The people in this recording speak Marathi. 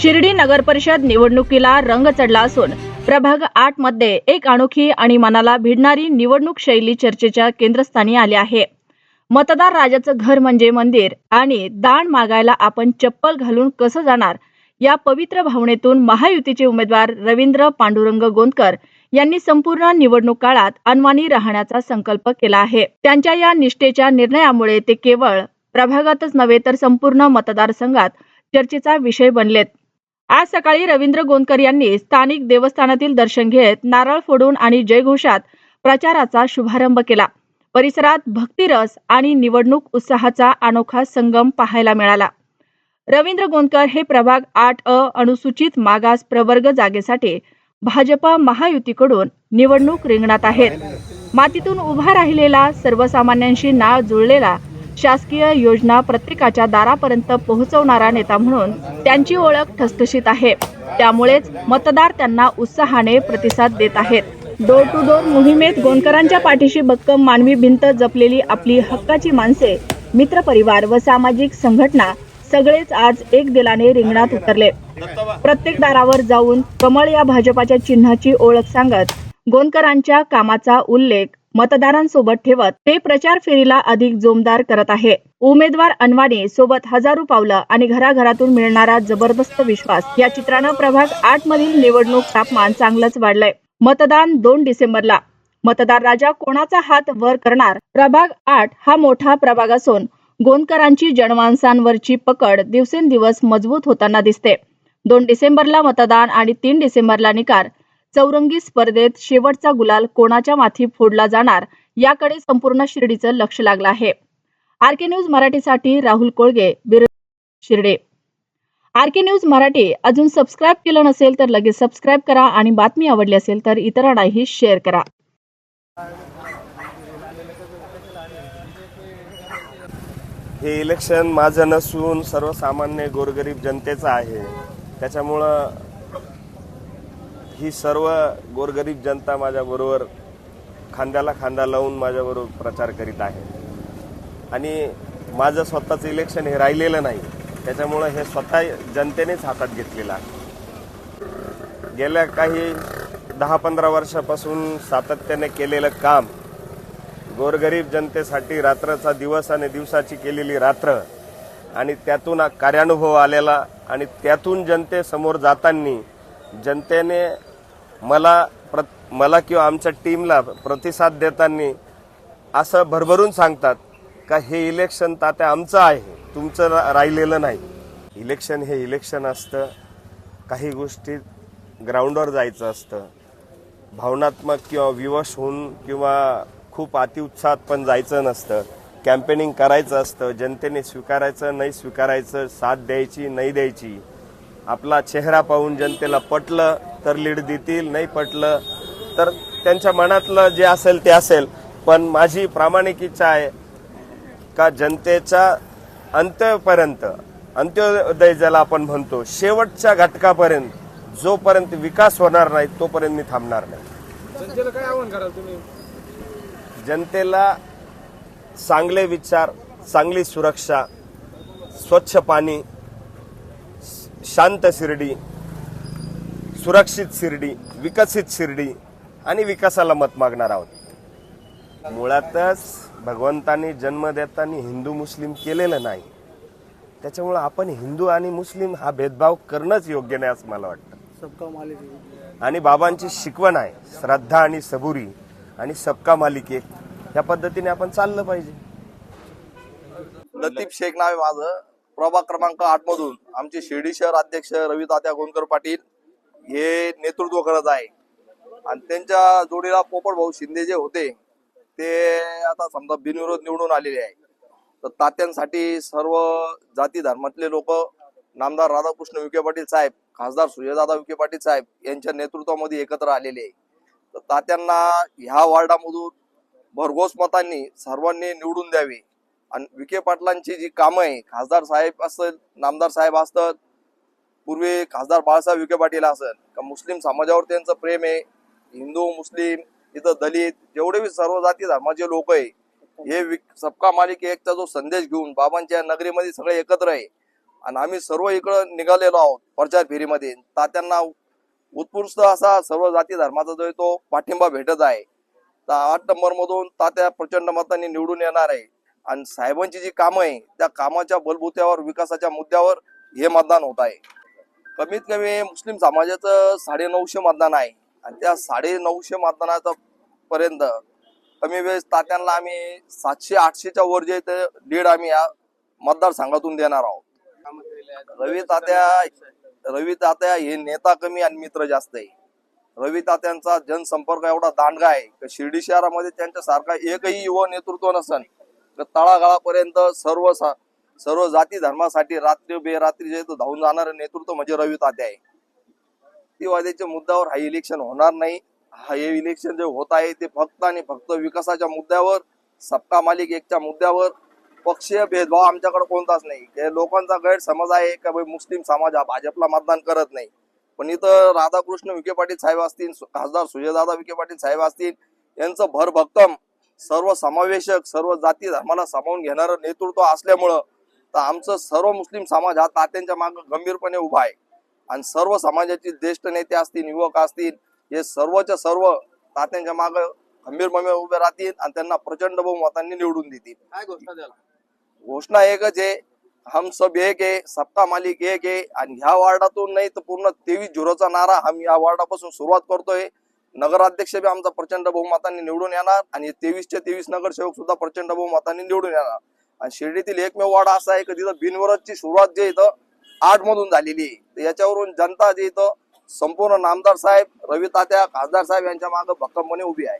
शिर्डी नगर परिषद निवडणुकीला रंग चढला असून प्रभाग आठमध्ये एक अनोखी आणि मनाला भिडणारी निवडणूक शैली चर्चेच्या केंद्रस्थानी आली आहे. मतदार राजाचं घर म्हणजे मंदिर आणि दान मागायला आपण चप्पल घालून कसं जाणार? या पवित्र भावनेतून महायुतीचे उमेदवार रवींद्र पांडुरंग गोंदकर यांनी संपूर्ण निवडणूक काळात अनवाणी राहण्याचा संकल्प केला आहे. त्यांच्या या निष्ठेच्या निर्णयामुळे ते केवळ प्रभागातच नव्हे तर संपूर्ण मतदारसंघात चर्चेचा विषय बनलेत. आज सकाळी रवींद्र गोंदकर यांनी स्थानिक देवस्थानातील दर्शन घेत नारळ फोडून आणि जयघोषात प्रचाराचा शुभारंभ केला. परिसरात भक्तिरस आणि निवडणूक उत्साहाचा अनोखा संगम पाहायला मिळाला. रवींद्र गोंदकर हे प्रभाग आठ अ अनुसूचित मागास प्रवर्ग जागेसाठी भाजप महायुतीकडून निवडणूक रिंगणात आहेत. मातीतून उभा राहिलेला सर्वसामान्यांशी नाळ जुळलेला शासकीय योजना प्रत्येकाच्या दारापर्यंत पोहोचवणारा नेता म्हणून त्यांची ओळख ठसठशीत आहे. त्यामुळेच मतदार त्यांना उत्साहाने प्रतिसाद देत आहेत. डोर टू डोर मोहिमेत गोंडकरांच्या पाठीशी भक्कम मानवी भिंत जपलेली आपली हक्काची माणसे मित्रपरिवार व सामाजिक संघटना सगळेच आज एक दिलाने रिंगणात उतरले. प्रत्येक दारावर जाऊन कमळ या भाजपाच्या चिन्हाची ओळख सांगत गोंदकरांच्या कामाचा उल्लेख मतदारांसोबत ठेवत ते प्रचार फेरीला अधिक जोमदार करत आहे. उमेदवार अनवाणी सोबत हजारो पावलं आणि घराघरातून मिळणारा जबरदस्त विश्वास. या चित्रानं प्रभाग आठ मधील निवडणूक तापमान चांगलंच वाढलंय. मतदान दोन डिसेंबरला. मतदार राजा कोणाचा हात वर करणार? प्रभाग आठ हा मोठा प्रभाग असून गोंदकरांची जनमानसांवरची पकड दिवसेंदिवस मजबूत होताना दिसते. दोन डिसेंबरला मतदान आणि तीन डिसेंबरला निकाल. चौरंगी स्पर्धेत शेवटचा गुलाल कोणाच्या माथी फोडला जाणार याकडे संपूर्ण शिर्डीचं लक्ष लागलं आहे. आरके न्यूज मराठीसाठी राहुल कोळगे बिर शिर्डे. आरके न्यूज मराठी अजून सबस्क्राईब केलं नसेल तर लगेच सबस्क्राईब करा आणि बातमी आवडली असेल तर इतरांनाही शेअर करा. हे इलेक्शन माझं नसून सर्वसामान्य गोरगरीब जनतेचं आहे. त्याच्यामुळं ही सर्व गोरगरीब जनता माझ्याबरोबर खांद्याला खांदा लावून माझ्याबरोबर प्रचार करीत आहे. आणि माझं स्वतःचं इलेक्शन हे राहिलेलं नाही. त्याच्यामुळं हे स्वतः जनतेनेच हातात घेतलेलं आहे. गेल्या काही दहा पंधरा वर्षापासून सातत्याने केलेलं काम गोरगरीब जनतेसाठी रात्रचा दिवस आणि दिवसाची केलेली रात्र आणि त्यातून कार्यानुभव आलेला आणि त्यातून जनतेसमोर जाताना जनतेने मला प्र मला किंवा आमच्या टीमला प्रतिसाद देताना असं भरभरून सांगतात का हे इलेक्शन तात्या आमचं आहे तुमचं रा- राहिलेलं नाही. इलेक्शन हे इलेक्शन असतं. काही गोष्टीत ग्राउंडवर जायचं असतं. भावनात्मक किंवा विवश होऊन किंवा खूप अतिउत्साहात पण जायचं नसतं. कॅम्पेनिंग करायचं असतं. जनतेने स्वीकारायचं नाही स्वीकारायचं साथ द्यायची नाही द्यायची. आपला चेहरा पाहून जनतेला पटलं तर लीड देतील नाही पटलं तर त्यांच्या मनातलं जे असेल ते असेल. पण माझी प्रामाणिक इच्छा आहे का जनतेच्या अंत्यपर्यंत अंत्योदय ज्याला आपण म्हणतो शेवटच्या घटकापर्यंत जोपर्यंत विकास होणार नाही तोपर्यंत मी थांबणार नाही. जनतेला काय आव्हान कराल तुम्ही? जनतेला चांगले विचार चांगली सुरक्षा स्वच्छ पाणी शांत शिर्डी सुरक्षित शिर्डी विकसित शिर्डी आणि विकासाला मत मागणार आहोत. मुळातच भगवंतानी जन्म देताना हिंदू मुस्लिम केलेलं नाही. त्याच्यामुळं आपण हिंदू आणि मुस्लिम हा भेदभाव करणंच योग्य नाही असं मला वाटतं. सबका मालिक आणि बाबांची शिकवण आहे श्रद्धा आणि सबुरी आणि सबका मालिक एक. या पद्धतीने आपण चाललं पाहिजे. लतीफ शेख नाव आहे माझं. प्रभाग क्रमांक आठ मधून आमचे शिर्डी शहर अध्यक्ष रवी तात्या गोंदकर पाटील हे नेतृत्व करत आहे. आणि त्यांच्या जोडीला पोपट भाऊ शिंदे जे होते ते आता समजा बिनविरोध निवडून आलेले आहे. तर तात्यांसाठी सर्व जाती धर्मातले लोक नामदार राधाकृष्ण विखे पाटील साहेब खासदार सूर्यदादा विखे पाटील साहेब यांच्या नेतृत्वामध्ये एकत्र आलेले आहे. तर तात्यांना ह्या वार्डामधून भरघोस मतांनी सर्वांनी निवडून द्यावे. आणि विखे पाटलांची जी कामं आहे खासदार साहेब असतील नामदार साहेब असतात पूर्वी खासदार बाळासाहेब विखे पाटील असेल का मुस्लिम समाजावर त्यांचं प्रेम आहे हिंदू मुस्लिम इथं दलित जेवढे बी सर्व जाती धर्माचे लोक आहे हे विक- सबका मालिक एकचा जो संदेश घेऊन बाबांच्या नगरीमध्ये सगळे एकत्र आहे. आणि आम्ही सर्व इकडं निघालेलो आहोत प्रचार फेरीमध्ये. तात्यांना उत्कृष्ट असा सर्व जाती धर्माचा जो आहे तो पाठिंबा भेटत आहे. तर आठ नंबर मधून तात्या प्रचंड मतांनी निवडून येणार आहे. आणि साहेबांची जी कामं आहे त्या कामाच्या बलबुत्यावर विकासाच्या मुद्द्यावर हे मतदान होत आहे. कमीत कमी मुस्लिम समाजाचं साडे नऊशे मतदान आहे. आणि त्या साडे नऊशे मतदानाचा पर्यंत कमी वेळेस तात्यांना आम्ही सातशे आठशेच्या वर जे ते लीड आम्ही या मतदारसंघातून देणार आहोत. रवी तात्या रवी तात्या हे नेता कमी आणि मित्र जास्त आहे. रवी तात्यांचा जनसंपर्क एवढा दांडगा आहे की शिर्डी शहरामध्ये त्यांच्यासारखा एकही युवा नेतृत्व नसन. तर तळागाळापर्यंत सर्व सा- सर्व जाती धर्मासाठी रात्री बेरात्री जे तो धावून जाणारं नेतृत्व म्हणजे रवी तात्या आहे. जातीवादीच्या मुद्द्यावर हा इलेक्शन होणार नाही. हा हे इलेक्शन जे होत आहे ते फक्त आणि फक्त विकासाच्या मुद्द्यावर सबका मालिक एकच्या मुद्द्यावर पक्षीय भेदभाव आमच्याकडे कोणताच नाही. हे लोकांचा गैरसमज आहे का भाई मुस्लिम समाज हा भाजपला मतदान करत नाही. पण इथं राधाकृष्ण विखे पाटील साहेब असतील खासदार सुजयदादा विखे पाटील साहेब असतील यांचं भरभक्कम सर्व समावेशक सर्व जाती धर्माला सामावून घेणारं नेतृत्व असल्यामुळं तर आमचं सर्व मुस्लिम समाज हा तात्यांच्या मागे गंभीरपणे उभा आहे. आणि सर्व समाजाचे ज्येष्ठ नेते असतील युवक असतील हे सर्वच्या सर्व तात्यांच्या मागे खंबीरपणे उभे राहतील आणि त्यांना प्रचंड बहुमतांनी निवडून देतील. काय घोषणा द्याल? घोषणा एकच आहे हम सब एक आहे सबका मालिक एक आहे आणि ह्या वार्डातून नाही तर पूर्ण तेवीस झिरोचा नारा आम्ही या वार्डापासून सुरुवात करतोय. नगराध्यक्ष बी आमचा प्रचंड बहुमतांनी निवडून येणार आणि तेवीसचे तेवीस नगरसेवक सुद्धा प्रचंड बहुमतांनी निवडून येणार. आणि शिर्डीतील एकमेव वाडा असा आहे की तिथं बिनवरतची सुरुवात जे इथं आठ मधून झालेली आहे. याच्यावरून जनता जे इथं संपूर्ण नामदार साहेब रवी तात्या खासदार साहेब यांच्या मागे भक्कमपणे उभी आहे.